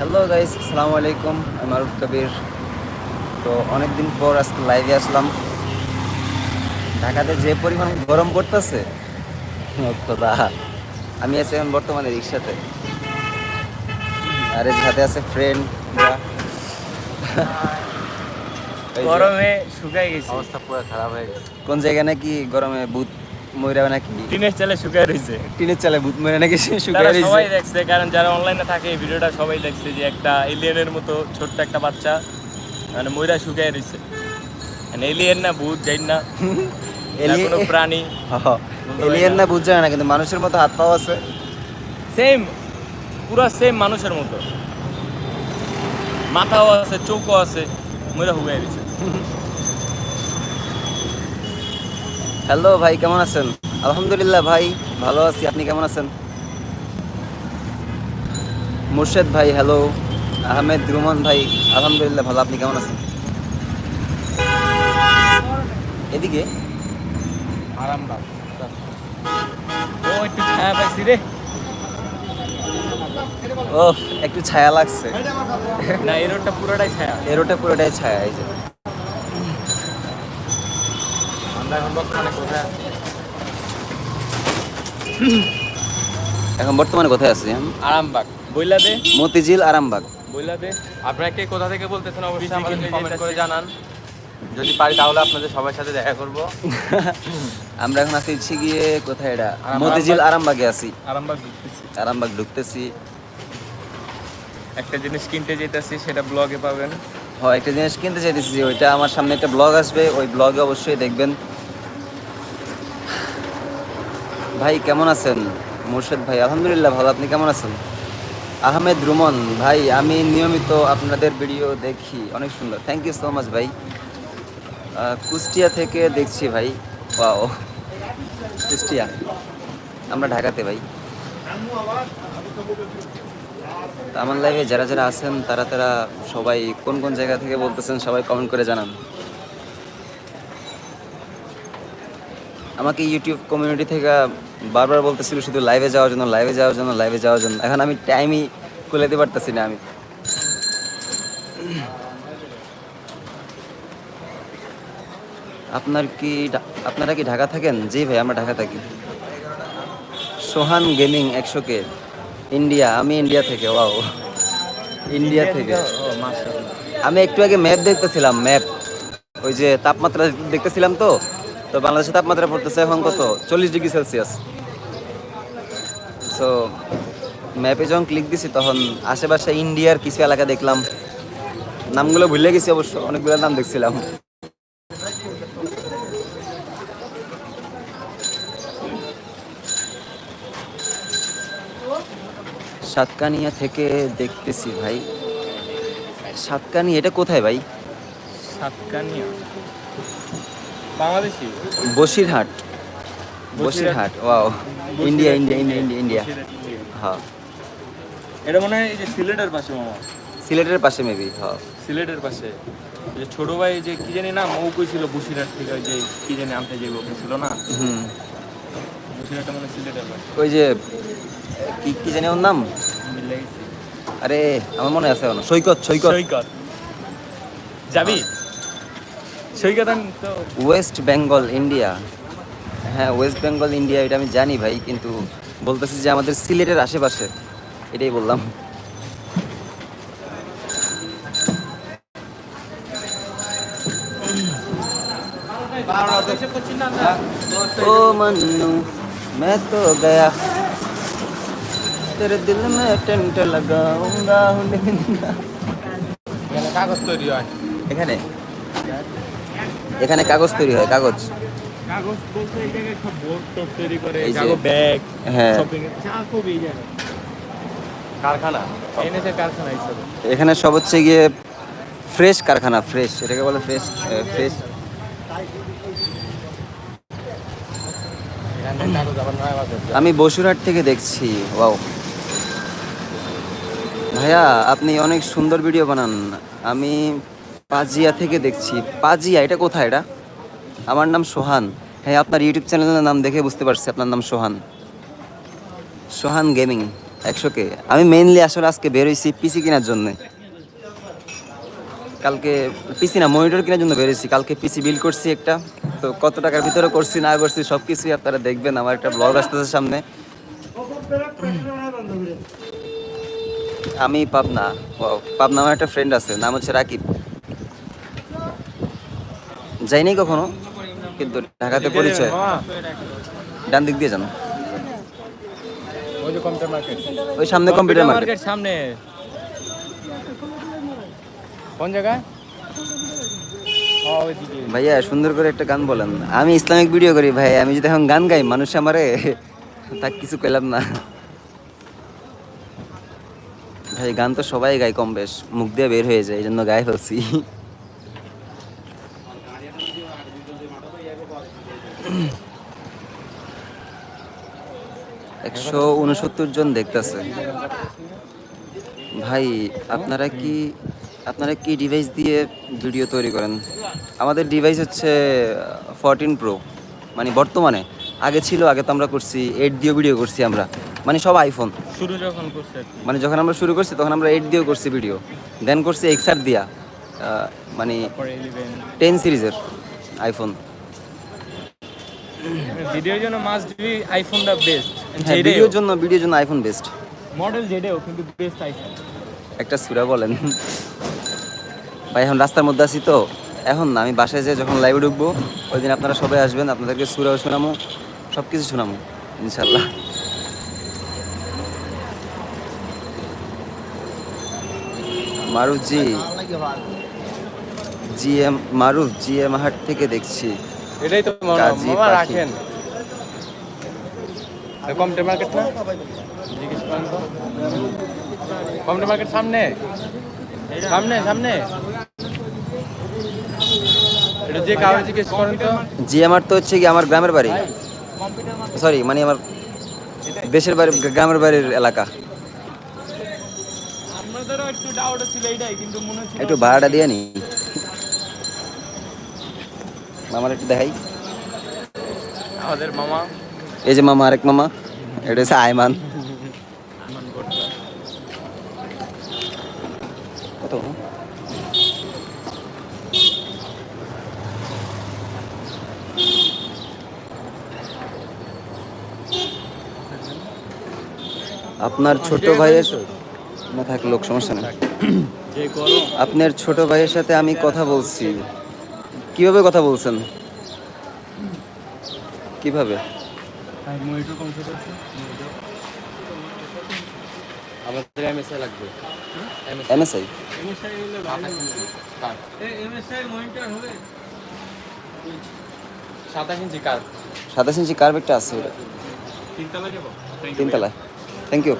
Hello guys আসসালামু আলাইকুম আমি মারুফ কবির তো অনেক দিন পর আজকে লাইভে আসলাম। ঢাকাতে যে পরিমাণ গরম পড়তেছে খোদা। আমি আছি এখন বর্তমানে রিক্সাতে। আর এর সাথে আছে ফ্রেন্ড গরমে শুকাই গেছে। অবস্থা পুরো খারাপ হয়ে গেছে। কোন জায়গায় নাকি গরমে ভূত নাকি টিনের চালে রয়েছে টিনের চালে ভূত নাকি সবাই দেখছে কারণ যারা অনলাইনে থাকে এই ভিডিওটা সবাই দেখছে যে একটা এলিয়েনের মতো ছোট্ট একটা বাচ্চা মানে রয়েছে এলিয়েন না ভূত যাই না। কোনো প্রাণী। এলিয়েন না। বুঝ যায় না কিন্তু মানুষের মতো হাত পাও আছে। সেম পুরো সেম মানুষের মতো। মাথাও আছে চোখও আছে ময়রা হুগাই দিছে হ্যালো ভাই কেমন আছেন? আলহামদুলিল্লাহ ভাই ভালো আছি। আপনি কেমন আছেন? মুর্শেদ ভাই হ্যালো। আহমেদ রুমান ভাই আলহামদুলিল্লাহ ভালো। আপনি কেমন আছেন? এদিকে? আরামবাগ ও একটু ছায়া পাইছি রে। ও একটু ছায়া লাগছে। না এই রোডটা পুরোটাই ছায়া। এরোটা পুরোটাই ছায়া এই যে। আমরা এখন বর্তমানে কোথায় আছি? এখন বর্তমানে কোথায় আছি? আরামবাগ। বইলা দে। মতিঝিল আরামবাগ। বইলা দে। আপনারা কে কোথা থেকে বলতেছেন অবশ্যই আমাদেরকে কমেন্ট করে জানান। যদি পারি তাহলে আপনাদের সবার সাথে দেখা করব। আমরা এখন আছি হচ্ছে গিয়ে কোথায় এটা। মতিঝিল আরামবাগে আছি। আরামবাগ ঢুকতেছি। আরামবাগ ঢুকতেছি। একটা জিনিস কিনতে যেতেছি সেটা ব্লগে পাবেন। হয় একটা জিনিস কিনতে চাইতেছি ওইটা আমার সামনে একটা ব্লগ আসবে। ওই ব্লগে অবশ্যই দেখবেন ভাই, কেমন আছেন? মুর্শেদ ভাই, আলহামদুলিল্লাহ ভালো। আপনি কেমন আছেন? আহমেদ রুমন, ভাই, আমি নিয়মিত আপনাদের ভিডিও দেখি। অনেক সুন্দর। থ্যাংক ইউ সো মাচ ভাই। কুষ্টিয়া থেকে দেখছি ভাই। ও কুষ্টিয়া। আমরা ঢাকাতে ভাই। আমার লাইভে যারা যারা আছেন, তারা তারা সবাই কোন কোন জায়গা থেকে বলতেছেন সবাই কমেন্ট করে জানান। আমাকে ইউটিউব কমিউনিটি থেকে বারবার বলতেছিল শুধু লাইভে যাওয়ার জন্য লাইভে যাওয়ার জন্য লাইভে যাওয়ার জন্য। এখন আমি টাইমই খুলে দিতে পারতেছি না আমি। আপনার কি আপনারা কি ঢাকা থাকেন? জি ভাই আমরা ঢাকা থাকি। সোহান গেমিং একশো কে। ইন্ডিয়া আমি ইন্ডিয়া থেকে ওয়াও। ইন্ডিয়া থেকে। আমি একটু আগে ম্যাপ দেখতেছিলাম ম্যাপ ওই যে তাপমাত্রা দেখতেছিলাম তো? তো বাংলাদেশের তাপমাত্রা পড়তেছে এখন কত? চল্লিশ ডিগ্রি সেলসিয়াস। সো ম্যাপে যখন ক্লিক দিছি, তখন আশেপাশে ইন্ডিয়ার কিছু এলাকা দেখলাম। নামগুলো ভুলে গেছি অবশ্য, অনেকগুলো নাম দেখছিলাম। সাতকানিয়া থেকে দেখতেছি ভাই। সাতকানি এটা কোথায় ভাই? Satkania. Bangladeshi? Basirhat. Basirhat? Wow India India India India India. হ্যাঁ। এটা মনে হয় এই যে সিলেটের পাশে মামা। সিলেটের পাশে মেবি হ্যাঁ। সিলেটের পাশে। যে ছোট ভাই যে কি জানি না মৌ কইছিল বসিরহাট থেকে ওই যে কি জানি আনতে যাইব ছিল না? হুম। বসিরহাটটা মানে সিলেটের পাশে। ওই যে কি কি জানি ওর নাম? আরে আমার মনে আছে সৈকত সৈকত। সৈকত। যাবি? ওয়েস্ট বেঙ্গল ইন্ডিয়া হ্যাঁ ওয়েস্ট বেঙ্গল ইন্ডিয়া এটা আমি জানি ভাই কিন্তু বলতেছি যে আমাদের সিলেটের আশেপাশে এটাই বললাম ओ मन्नू मैं तो गया तेरे दिल में टेंट लगाऊंगा এখানে কাগজ তৈরি হয় এখানে কাগজ তৈরি হয় কাগজ। কাগজ বলতে এই জায়গায় বোর্ড টোপ তৈরি করে কাগজ ব্যাগ হ্যাঁ। শপিং যা খুব এই জায়গায়। কারখানা? এনেছে কারখানা হিসাবে এখানে সব হচ্ছে গিয়ে ফ্রেশ কারখানা ফ্রেশ এটাকে বলে ফ্রেশ ফ্রেশ আমি বসুরহাট থেকে দেখছি ওয়াও। ভাইয়া আপনি অনেক সুন্দর ভিডিও বানান। আমি পাজিয়া থেকে দেখছি। পাজিয়া, এটা কোথায় এটা? আমার নাম সোহান। হ্যাঁ আপনার ইউটিউব চ্যানেলের নাম দেখে বুঝতে পারছি আপনার নাম সোহান। সোহান গেমিং, একশো কে। আমি মেইনলি আসলে আজকে বের হয়েছি পিসি কেনার জন্য। কালকে পিসি না মনিটর কেনার জন্য বের হয়েছি। কালকে পিসি বিল করছি একটা। তো কত টাকার ভিতরে করছি, না করছি সব কিছুই আপনারা দেখবেন। আমার একটা ব্লগ আসতেছে সামনে। আমি পাবনা। পাবনা আমার একটা ফ্রেন্ড আছে, নাম হচ্ছে রাকিব। যাইনি কখনো কিন্তু ঢাকাতে পরিচয়। ডান দিক দিয়ে যান। ওই সামনে কম্পিউটার মার্কেট সামনে। কোন জায়গায়? ভাইয়া সুন্দর করে একটা গান বলেন। আমি ইসলামিক ভিডিও করি ভাই। আমি যদি এখন গান গাই মানুষ আমারে তা কিছু পেলাম না। ভাই গান তো সবাই গায় কম বেশ। মুখ দিয়ে বের হয়ে যায় এই জন্য গায়ে ফেলছি। একশো উনসত্তর জন দেখতেছে। ভাই আপনারা কি আপনারা কি ডিভাইস দিয়ে ভিডিও তৈরি করেন? আমাদের ডিভাইস হচ্ছে ফরটিন প্রো মানে বর্তমানে। আগে ছিল আগে তো আমরা করছি এইট দিয়েও ভিডিও করছি আমরা। মানে সব আইফোন। শুরু যখন করছে। মানে যখন আমরা শুরু করছি তখন আমরা এইট দিয়েও করছি ভিডিও। দেন করছি এক্সার দিয়া মানে টেন সিরিজের আইফোন। ভিডিওর জন্য must be iPhone the best হ্যাঁ ভিডিওর জন্য ভিডিওর জন্য আইফোন বেস্ট মডেল জেডেও কিন্তু বেস্ট আইফোন একটা সুরা বলেন। ভাই এখন রাস্তার মধ্যে আছি তো। এখন না আমি বাসায় যেয়ে যখন লাইভে ঢুকবো ওই দিন আপনারা সবাই আসবেন আপনাদেরকে সুরাও শোনামো সব কিছু শোনামো ইনশাল্লাহ মারুফ জি জি এম মারুফ জি এম হাট থেকে দেখছি। এটাই তো। রাখেন। কম্পিউটার মার্কেট না? জিজ্ঞেস করেন তো। কম্পিউটার মার্কেট সামনে? সামনে সামনে? এটা যে কাউকে জিজ্ঞেস করেন তো। জি আমার তো হচ্ছে কি আমার গ্রামের বাড়ি। সরি মানে আমার দেশের বাড়ি গ্রামের বাড়ির এলাকা। একটু ডাউট ছিল এইটাই কিন্তু মনে হচ্ছিল একটু ভাড়াটা দিয়ে নি। মামার একটু দেখাই। আমাদের মামা। এই যে মামা, আরেক মামা। এটা হচ্ছে আয়মান। আপনার ছোট ভাইয়ের না, থাক, লোক, সমস্যা নেই। আপনার ছোট ভাইয়ের সাথে আমি কথা বলছি। কীভাবে কথা বলছেন? কীভাবে? মনিটর কম ছোট আছে। আমাদের এমএসএ লাগবে। এমএসআই এমএসআই হলে কার এমএসআই মনিটর হবে। সাতাশ ইঞ্চি কার সাতাশ ইঞ্চি কার্বেটটা আছে ওটা। তিনতলা যাব? তিনতলায়। থ্যাংক ইউ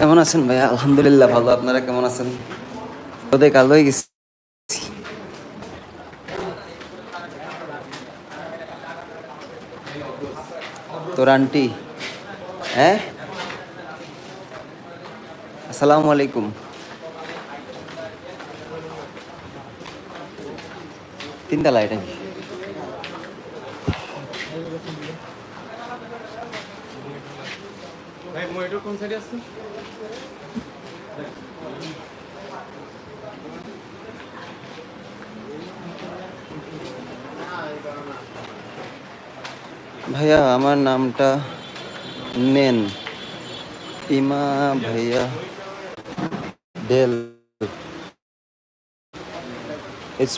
কেমন আছেন ভাইয়া? আলহামদুলিল্লাহ ভালো। আপনারা কেমন আছেন? রোদে কালো হয়ে গেছি। তোর আন্টি? হ্যাঁ? আসসালামু আলাইকুম। তিনতলা এটা কি ভাই, মনিটর কোন সাইডে আছে ভাইয়া আমার নামটা নেন। ইমা ভাইয়া ডেল। এইচ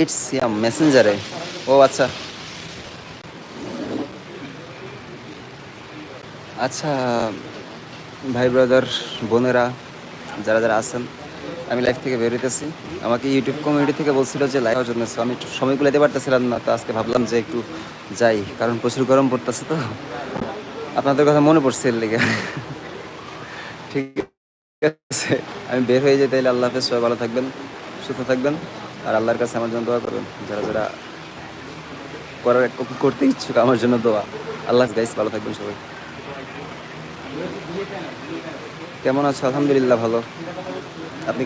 ইটস সিয়াম মেসেঞ্জারে ও আচ্ছা। আচ্ছা ভাই ব্রাদার বোনেরা, যারা যারা আছেন, আমি লাইফ থেকে বেরোতেছি আমাকে ইউটিউব কমিউনিটি থেকে বলছিল যে লাইভ জন্য আমি একটু সময় দিতে পারতেছিলাম না, তো আজকে ভাবলাম যে একটু যাই, কারণ প্রচুর গরম পড়তেছে তো। আপনাদের কথা মনে পড়ছে এর লেগে। ঠিক আছে, আমি বের হয়ে যাই তাইলে আল্লাহ হাফেজ, সবাই ভালো থাকবেন, সুস্থ থাকবেন। আর আল্লাহর কাছে আমার জন্য দোয়া করবেন। যারা যারা করার করতে ইচ্ছুক, আমার জন্য দোয়া। আল্লাহ গাইস ভালো থাকবেন সবাই। কেমন আছো? আলহামদুলিল্লাহ, ভালো।